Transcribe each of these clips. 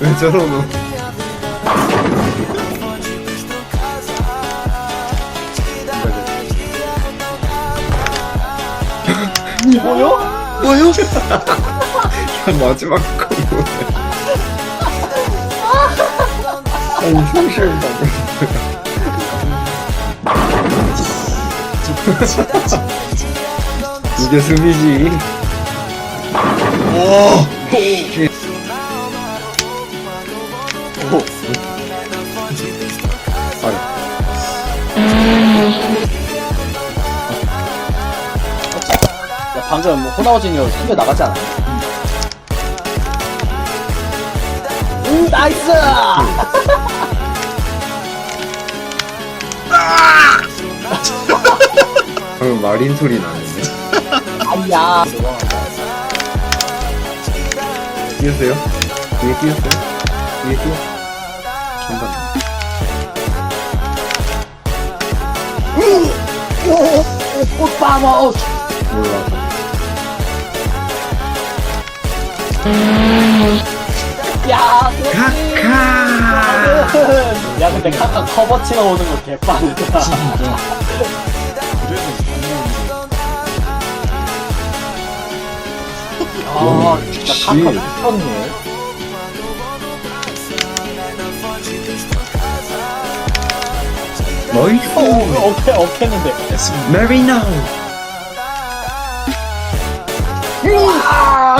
왜 저러노? 뭐요? 뭐요? 마지막 거 뭐야? 아니 흉실다고 이게 수비지 와. 야, 방금 뭐 호나우진이어 숨겨 나갔지 않아? 음, 나이스! 방금 마린 소리 나는데 아야. 뛰었어요? 위에 뛰었어요? 위에 뛰어 중간 오, 오, 꽃바마, 어, 몰라 야, 카카 야, 근데 카카 커버치 나오는 거 개빠르다. 진짜. 아, 진짜 카카 씨. 미쳤네. 나이스 어, 오케이, 오케이는데. 메리나 아,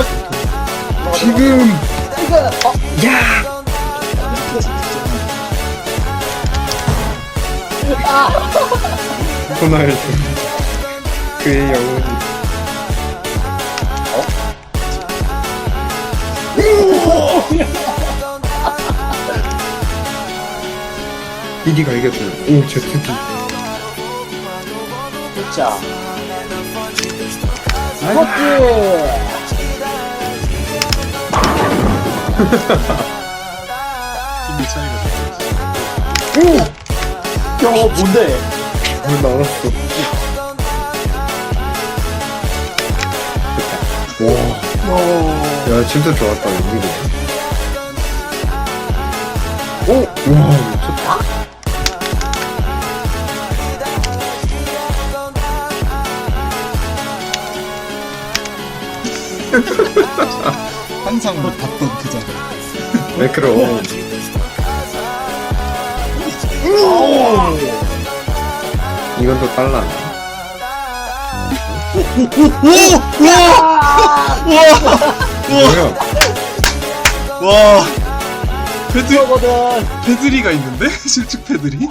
지금. 이거, 어, 야 호날두 그의 영혼이 디디가 이겼어요 오 제트디 진짜. 그렇지. 오! 야, 뭔데? 물 나왔어 어, 와 야 진짜 좋았다 이거. 오 와 미쳤다. 항상 못 봤던 그 자리. 매크로 이건 또 달라 뭐야 와. 패드. 패드리가 있는데? 실축 패드리?